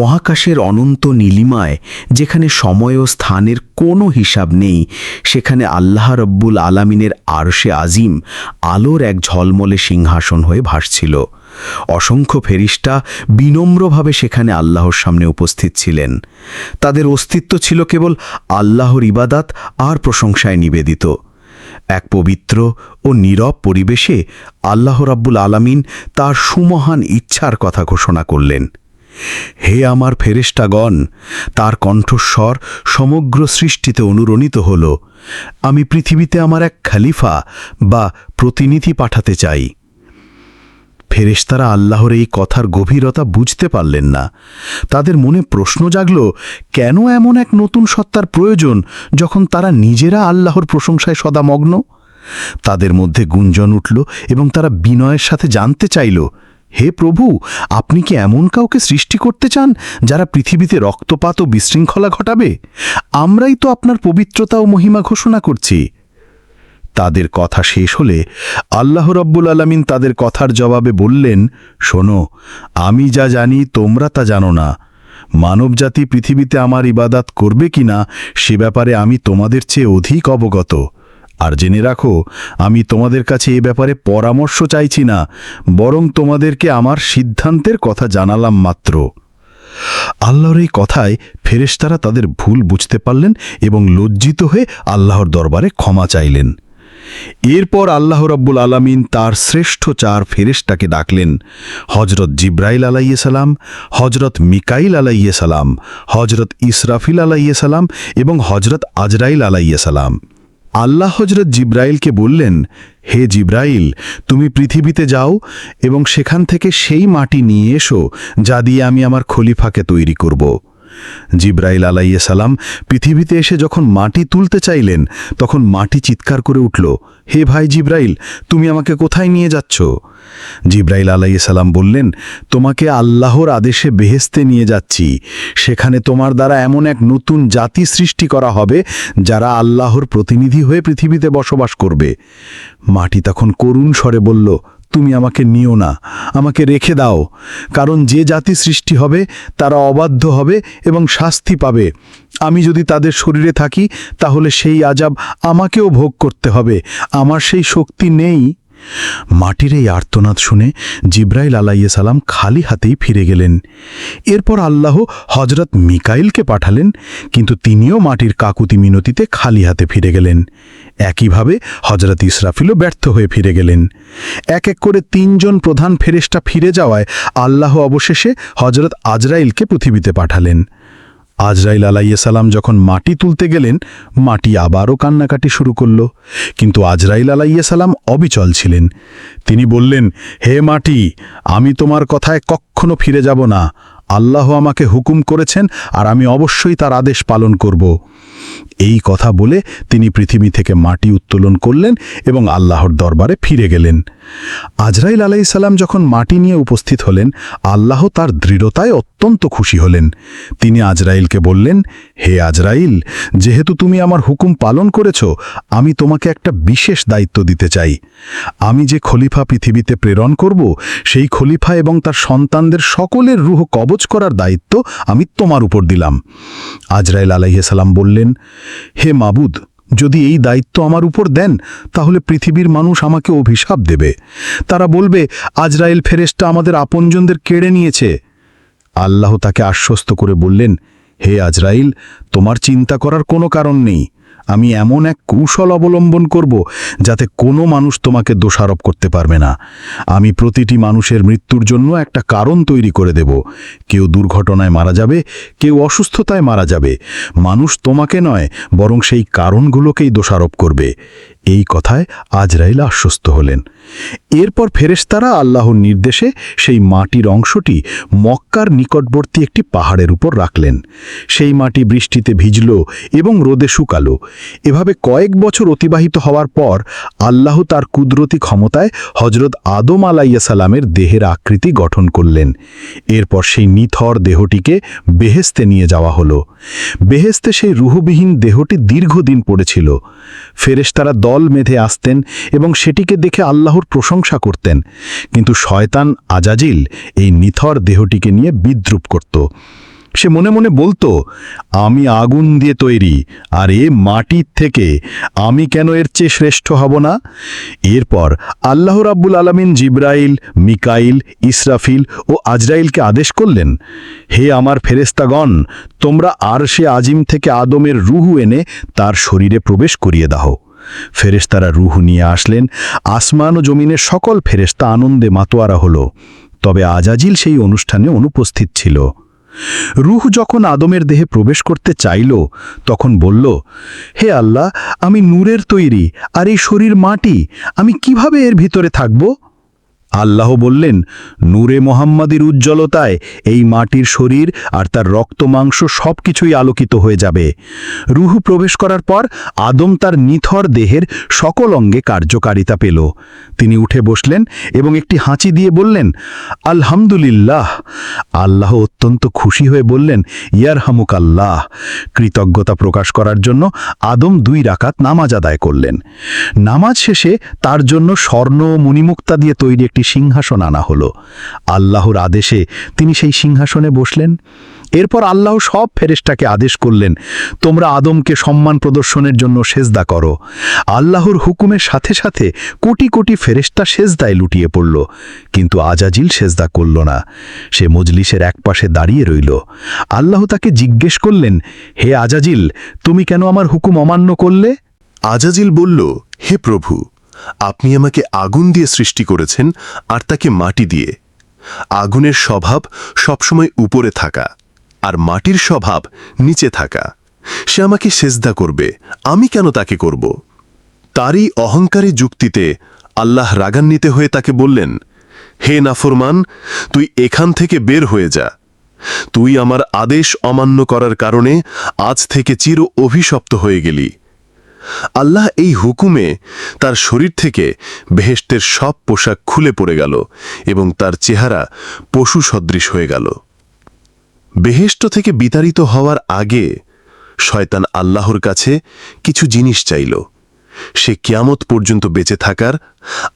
মহাকাশের অনন্ত নীলিমায়, যেখানে সময় ও স্থানের কোনো হিসাব নেই, সেখানে আল্লাহ রব্বুল আলামিনের আরশে আজিম আলোর এক ঝলমলে সিংহাসন হয়ে ভাসছিল। অসংখ্য ফেরিস্টা বিনম্রভাবে সেখানে আল্লাহর সামনে উপস্থিত ছিলেন। তাদের অস্তিত্ব ছিল কেবল আল্লাহর ইবাদাত আর প্রশংসায় নিবেদিত। এক পবিত্র ও নীরব পরিবেশে আল্লাহ রাব্বুল আলামিন তার সুমহান ইচ্ছার কথা ঘোষণা করলেন। হে আমার ফেরেশতাগণ, তার কণ্ঠস্বর সমগ্র সৃষ্টিতে অনুরণিত হল। আমি পৃথিবীতে আমার এক খালিফা বা প্রতিনিধি পাঠাতে চাই। ফেরেশতারা আল্লাহর এই কথার গভীরতা বুঝতে পারলেন না। তাদের মনে প্রশ্ন জাগল, কেন এমন এক নতুন সত্তার প্রয়োজন যখন তারা নিজেরা আল্লাহর প্রশংসায় সদামগ্ন তাদের মধ্যে গুঞ্জন উঠল এবং তারা বিনয়ের সাথে জানতে চাইল হে প্রভু, আপনি কি এমন কাউকে সৃষ্টি করতে চান যারা পৃথিবীতে রক্তপাত ও বিশৃঙ্খলা ঘটাবে? আমরাই তো আপনার পবিত্রতা ও মহিমা ঘোষণা করছি। তাদের কথা শেষ হলে আল্লাহ রব্বুল আলমিন তাদের কথার জবাবে বললেন, শোনো, আমি যা জানি তোমরা তা জানো না। মানবজাতি পৃথিবীতে আমার ইবাদাত করবে কিনা সে ব্যাপারে আমি তোমাদের চেয়ে অধিক অবগত। আর জেনে রাখো, আমি তোমাদের কাছে এ ব্যাপারে পরামর্শ চাইছি না, বরং তোমাদেরকে আমার সিদ্ধান্তের কথা জানালাম মাত্র। আল্লাহর এই কথায় ফেরেশতারা তাদের ভুল বুঝতে পারলেন এবং লজ্জিত হয়ে আল্লাহর দরবারে ক্ষমা চাইলেন। এরপর আল্লাহ রব্বুল আলামিন তার শ্রেষ্ঠ চার ফেরেশতাকে ডাকলেন হজরত জিব্রাইল আলাইসালাম হজরত মিকাইল আলাইসালাম হজরত ইসরাফিল আলাইসালাম এবং হজরত আজরাইল আলাইসালাম আল্লাহ হজরত জিব্রাইলকে বললেন, হে জিব্রাইল, তুমি পৃথিবীতে যাও এবং সেখান থেকে সেই মাটি নিয়ে এসো, যা দিয়ে আমি আমার খলিফাকে তৈরি করব। জিব্রাইল আলাইয়ে সালাম পৃথিবীতে এসে যখন মাটি তুলতে চাইলেন, তখন মাটি চিৎকার করে উঠল, হে ভাই জিব্রাইল, তুমি আমাকে কোথায় নিয়ে যাচ্ছ? জিব্রাইল আলাইয়ে সালাম বললেন, তোমাকে আল্লাহর আদেশে বেহেস্তে নিয়ে যাচ্ছি। সেখানে তোমার দ্বারা এমন এক নতুন জাতি সৃষ্টি করা হবে, যারা আল্লাহর প্রতিনিধি হয়ে পৃথিবীতে বসবাস করবে। মাটি তখন করুণ স্বরে বলল তুমি আমাকে নিও না, আমাকে রেখে দাও, কারণ যে জাতি সৃষ্টি হবে, তারা অবাধ্য হবে এবং শাস্তি পাবে। আমি যদি তাদের শরীরে থাকি, তাহলে সেই আজাব আমাকেও ভোগ করতে হবে। আমার সেই শক্তি নেই। মাটির এই আর্তনাদ শুনে জিব্রাইল আলাইয়ে সালাম খালি হাতেই ফিরে গেলেন। এরপর আল্লাহ হজরত মিকাইলকে পাঠালেন, কিন্তু তিনিও মাটির কাকুতি মিনতিতে খালি হাতে ফিরে গেলেন। একইভাবে হজরত ইসরাফিলও ব্যর্থ হয়ে ফিরে গেলেন। এক এক করে তিনজন প্রধান ফেরেস্টা ফিরে যাওয়ায় আল্লাহ অবশেষে হজরত আজরাইলকে পৃথিবীতে পাঠালেন। আজরাইল আলাইসালাম যখন মাটি তুলতে গেলেন, মাটি আবারও কান্নাকাটি শুরু করল। কিন্তু আজরাইল আলাইসালাম অবিচল ছিলেন। তিনি বললেন, হে মাটি, আমি তোমার কথায় কখনো ফিরে যাব না। আল্লাহ আমাকে হুকুম করেছেন আর আমি অবশ্যই তার আদেশ পালন করব। এই কথা বলে তিনি পৃথিবী থেকে মাটি উত্তোলন করলেন এবং আল্লাহর দরবারে ফিরে গেলেন। আজরাইল আলাইসাল্লাম যখন মাটি নিয়ে উপস্থিত হলেন, আল্লাহ তার দৃঢ়তায় অত্যন্ত খুশি হলেন। তিনি আজরাইলকে বললেন, হে আজরাইল, যেহেতু তুমি আমার হুকুম পালন করেছ, আমি তোমাকে একটা বিশেষ দায়িত্ব দিতে চাই। আমি যে খলিফা পৃথিবীতে প্রেরণ করব, সেই খলিফা এবং তার সন্তানদের সকলের রুহ কবচ করার দায়িত্ব আমি তোমার উপর দিলাম। আজরাইল আলাইসাল্লাম বললেন, হে মাবুদ যদি এই দায়িত্ব আমার উপর দেন, তাহলে পৃথিবীর মানুষ আমাকে অভিশাপ দেবে। তারা বলবে, আজরাইল ফেরেস্টা আমাদের আপনজনদের কেড়ে নিয়েছে। আল্লাহ তাকে আশ্বস্ত করে বললেন, হে আজরাইল, তোমার চিন্তা করার কোনো কারণ নেই। আমি এমন এক কৌশল অবলম্বন করব যাতে কোনো মানুষ তোমাকে দোষারোপ করতে পারবে না। আমি প্রতিটি মানুষের মৃত্যুর জন্য একটা কারণ তৈরি করে দেব। কেউ দুর্ঘটনায় মারা যাবে, কেউ অসুস্থতায় মারা যাবে। মানুষ তোমাকে নয়, বরং সেই কারণগুলোকেই দোষারোপ করবে। এই কথায় আজরাইল আশ্বস্ত হলেন। এরপর ফেরেশতারা আল্লাহর নির্দেশে সেই মাটির অংশটি মক্কার নিকটবর্তী একটি পাহাড়ের উপর রাখলেন। সেই মাটি বৃষ্টিতে ভিজল এবং রোদে শুকালো। এভাবে কয়েক বছর অতিবাহিত হওয়ার পর আল্লাহ তার কুদরতি ক্ষমতায় হজরত আদম আলাইয়া সালামের দেহের আকৃতি গঠন করলেন। এরপর সেই নিথর দেহটিকে বেহেস্তে নিয়ে যাওয়া হলো। বেহেস্তে সেই রুহবিহীন দেহটি দীর্ঘদিন পড়েছিল। ফেরেশতারা দল মেধে আসতেন এবং সেটিকে দেখে আল্লাহর প্রশংসা করতেন। কিন্তু শয়তান আজাজিল এই নিথর দেহটিকে নিয়ে বিদ্রুপ করত। সে মনে মনে বলতো, আমি আগুন দিয়ে তৈরি, আর এ মাটির থেকে আমি কেন এর চেয়ে শ্রেষ্ঠ হব না? এরপর আল্লাহ রাব্বুল আলমিন জিব্রাইল, মিকাইল, ইসরাফিল ও আজরাইলকে আদেশ করলেন, হে আমার ফেরেস্তাগণ তোমরা আর সে আজিম থেকে আদমের রুহু এনে তার শরীরে প্রবেশ করিয়ে দাও। ফেরেশতারা রুহ নিয়ে আসলেন, আসমান ও জমিনের সকল ফেরেস্তা আনন্দে মাতোয়ারা হল। তবে আজাজিল সেই অনুষ্ঠানে অনুপস্থিত ছিল। রুহ যখন আদমের দেহে প্রবেশ করতে চাইল, তখন বলল, হে আল্লাহ, আমি নূরের তৈরি, আর এই শরীর মাটি, আমি কীভাবে এর ভিতরে থাকব? আল্লাহ বললেন, নূরে মোহাম্মদের উজ্জ্বলতায় এই মাটির শরীর আর তার রক্ত মাংস সব কিছুই আলোকিত হয়ে যাবে। রুহু প্রবেশ করার পর আদম তার নিথর দেহের সকল অঙ্গে কার্যকারিতা পেল। তিনি উঠে বসলেন এবং একটি হাঁচি দিয়ে বললেন, আলহামদুলিল্লাহ। আল্লাহ অত্যন্ত খুশি হয়ে বললেন ইয়ার হামুক আল্লাহ কৃতজ্ঞতা প্রকাশ করার জন্য আদম দুই রাকাত নামাজ আদায় করলেন। নামাজ শেষে তার জন্য স্বর্ণ ও মণিমুক্তা দিয়ে তৈরি একটি সিংহাসন আনা হলো। আল্লাহর আদেশে তিনি সেই সিংহাসনে বসলেন। এরপর আল্লাহ সব ফেরেশতাকে আদেশ করলেন, তোমরা আদমকে সম্মান প্রদর্শনের জন্য সেজদা করো। আল্লাহর হুকুমের সাথে সাথে কোটি কোটি ফেরেশতা সেজদায় লুটিয়ে পড়ল, কিন্তু আজাজিল সেজদা করল না। সে মজলিসের একপাশে দাঁড়িয়ে রইল। আল্লাহ তাকে জিজ্ঞেস করলেন, হে আজাজিল, তুমি কেন আমার হুকুম অমান্য করলে? আজাজিল বলল, হে প্রভু আপনি আমাকে আগুন দিয়ে সৃষ্টি করেছেন আর তাকে মাটি দিয়ে। আগুনের স্বভাব সবসময় উপরে থাকা আর মাটির স্বভাব নিচে থাকা। সে আমাকে সেজদা করবে, আমি কেন তাকে করব? তারই অহংকারী যুক্তিতে আল্লাহ রাগান্বিত হয়ে তাকে বললেন, হে নাফরমান, তুই এখান থেকে বের হয়ে যা। তুই আমার আদেশ অমান্য করার কারণে আজ থেকে চির অভিশপ্ত হয়ে গেলি। আল্লাহ এই হুকুমে তার শরীর থেকে বেহেশতের সব পোশাক খুলে পড়ে গেল এবং তার চেহারা পশু সদৃশ হয়ে গেল। বেহেষ্ট থেকে বিতাড়িত হওয়ার আগে শয়তান আল্লাহর কাছে কিছু জিনিস চাইল। সে কিয়ামত পর্যন্ত বেঁচে থাকার,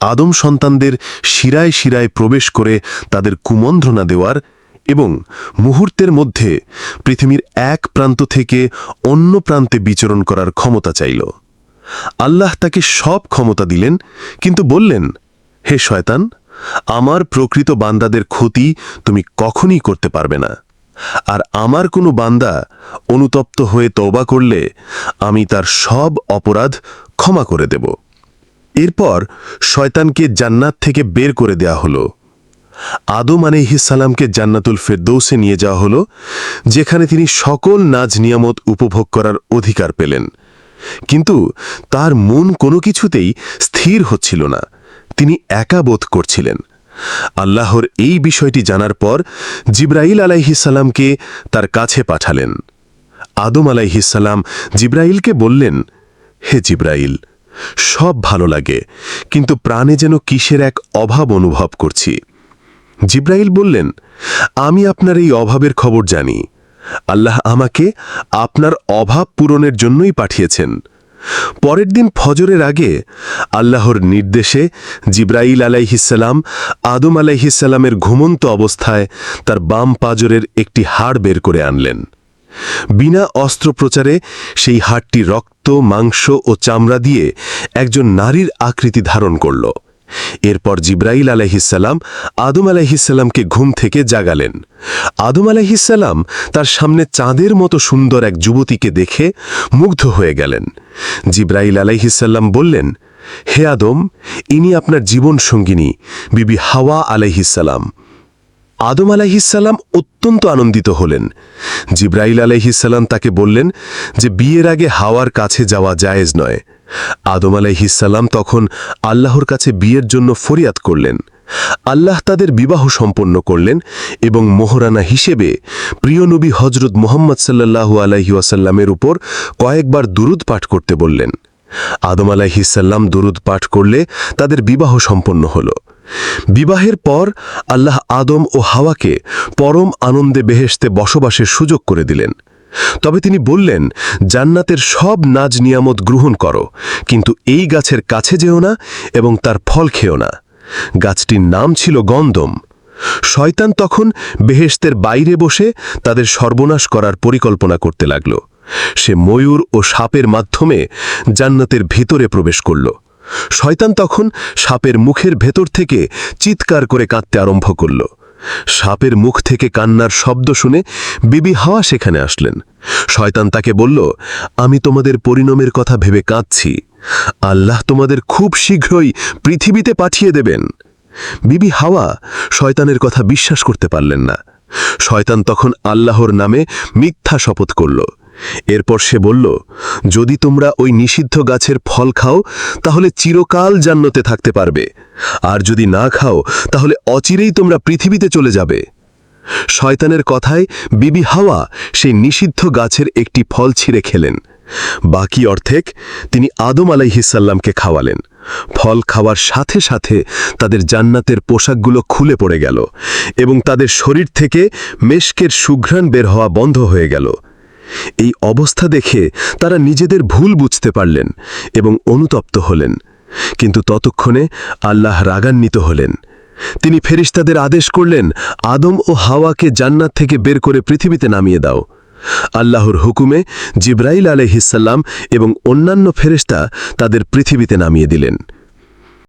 আদম সন্তানদের শিরায় শিরায় প্রবেশ করে তাদের কুমন্ত্রণা দেওয়ার এবং মুহূর্তের মধ্যে পৃথিবীর এক প্রান্ত থেকে অন্য প্রান্তে বিচরণ করার ক্ষমতা চাইল। আল্লাহ তাকে সব ক্ষমতা দিলেন, কিন্তু বললেন, হে শয়তান, আমার প্রকৃত বান্দাদের ক্ষতি তুমি কখনই করতে পারবে না। আর আমার কোনো বান্দা অনুতপ্ত হয়ে তওবা করলে আমি তার সব অপরাধ ক্ষমা করে দেব। এরপর শয়তানকে জান্নাত থেকে বের করে দেয়া হলো। আদম আলাইহিসালামকে জান্নাতুল ফেরদৌসে নিয়ে যাওয়া হলো, যেখানে তিনি সকল নাজ নিয়ামত উপভোগ করার অধিকার পেলেন। কিন্তু তার মন কোনো কিছুতেই স্থির হচ্ছিল না। তিনি একা বোধ করছিলেন। আল্লাহর এই বিষয়টি জানার পর জিব্রাইল আলাইহিসাল্লামকে তার কাছে পাঠালেন। আদম আলাইহিসাল্লাম জিব্রাইলকে বললেন, হে জিব্রাইল, সব ভালো লাগে, কিন্তু প্রাণে যেন কিসের এক অভাব অনুভব করছি। জিব্রাইল বললেন, আমি আপনার এই অভাবের খবর জানি। আল্লাহ আমাকে আপনার অভাব পূরণের জন্যই পাঠিয়েছেন। পরের দিন ফজরের আগে আল্লাহর নির্দেশে জিব্রাইল আলাইহিসাল্লাম আদম আলাইহিসাল্লামের ঘুমন্ত অবস্থায় তার বাম পাজরের একটি হাড় বের করে আনলেন। বিনা অস্ত্রপ্রচারে সেই হাড়টি রক্ত, মাংস ও চামড়া দিয়ে একজন নারীর আকৃতি ধারণ করল। এরপর জিব্রাইল আলাইহিসাল্লাম আদম আলাইহিসাল্লামকে ঘুম থেকে জাগালেন। আদম আলাইহিসাল্লাম তার সামনে চাঁদের মতো সুন্দর এক যুবতীকে দেখে মুগ্ধ হয়ে গেলেন। জিব্রাইল আলাইহিসাল্লাম বললেন, হে আদম, ইনি আপনার জীবন সঙ্গিনী, বিবি হাওয়া আলাইহিসাল্লাম আদম আলাইহিসাল্লাম অত্যন্ত আনন্দিত হলেন। জিব্রাইল আলাইহিসাল্লাম তাকে বললেন যে, বিয়ের আগে হাওয়ার কাছে যাওয়া জায়েজ নয়। আদম আলাইহিসাল্লাম তখন আল্লাহর কাছে বিয়ের জন্য ফরিয়াদ করলেন। আল্লাহ তাদের বিবাহ সম্পন্ন করলেন এবং মোহরানা হিসেবে প্রিয় নবী হজরত মোহাম্মদ সাল্লাহু আলাইহি ওয়াসাল্লামের উপর কয়েকবার দুরুদ পাঠ করতে বললেন। আদম আলাইহিসাল্লাম দুরুদ পাঠ করলে তাদের বিবাহ সম্পন্ন হল। বিবাহের পর আল্লাহ আদম ও হাওয়াকে পরম আনন্দে বেহেশতে বসবাসের সুযোগ করে দিলেন। তবে তিনি বললেন, জান্নাতের সব নাজ নিয়ামত গ্রহণ করো, কিন্তু এই গাছের কাছে যেও না এবং তার ফল খেও না। গাছটির নাম ছিল গন্দম। শয়তান তখন বেহেশতের বাইরে বসে তাদের সর্বনাশ করার পরিকল্পনা করতে লাগল। সে ময়ূর ও সাপের মাধ্যমে জান্নাতের ভিতরে প্রবেশ করল। শয়তান তখন সাপের মুখের ভেতর থেকে চিৎকার করে কাঁদতে আরম্ভ করল। সাপের মুখ থেকে কান্নার শব্দ শুনে বিবি হাওয়া সেখানে আসলেন। শয়তান তাকে বলল, আমি তোমাদের পরিণমের কথা ভেবে কাঁদছি। আল্লাহ তোমাদের খুব শীঘ্রই পৃথিবীতে পাঠিয়ে দেবেন। বিবি হাওয়া শয়তানের কথা বিশ্বাস করতে পারলেন না। শয়তান তখন আল্লাহর নামে মিথ্যা শপথ করল। এরপর সে বলল, যদি তোমরা ওই নিষিদ্ধ গাছের ফল খাও, তাহলে চিরকাল জান্নতে থাকতে পারবে। আর যদি না খাও, তাহলে অচিরেই তোমরা পৃথিবীতে চলে যাবে। শয়তানের কথায় বিবি হাওয়া সেই নিষিদ্ধ গাছের একটি ফল ছিঁড়ে খেলেন। বাকি অর্ধেক তিনি আদম আলাইহিসাল্লামকে খাওয়ালেন। ফল খাওয়ার সাথে সাথে তাদের জান্নাতের পোশাকগুলো খুলে পড়ে গেল এবং তাদের শরীর থেকে মেশকের সুঘ্রাণ বের হওয়া বন্ধ হয়ে গেল। এই অবস্থা দেখে তারা নিজেদের ভুল বুঝতে পারলেন এবং অনুতপ্ত হলেন। কিন্তু ততক্ষণে আল্লাহ রাগান্বিত হলেন। তিনি ফেরিস্তাদের আদেশ করলেন, আদম ও হাওয়াকে জান্নাত থেকে বের করে পৃথিবীতে নামিয়ে দাও। আল্লাহর হুকুমে জিব্রাইল আলহিসাল্লাম এবং অন্যান্য ফেরেশতা তাদের পৃথিবীতে নামিয়ে দিলেন।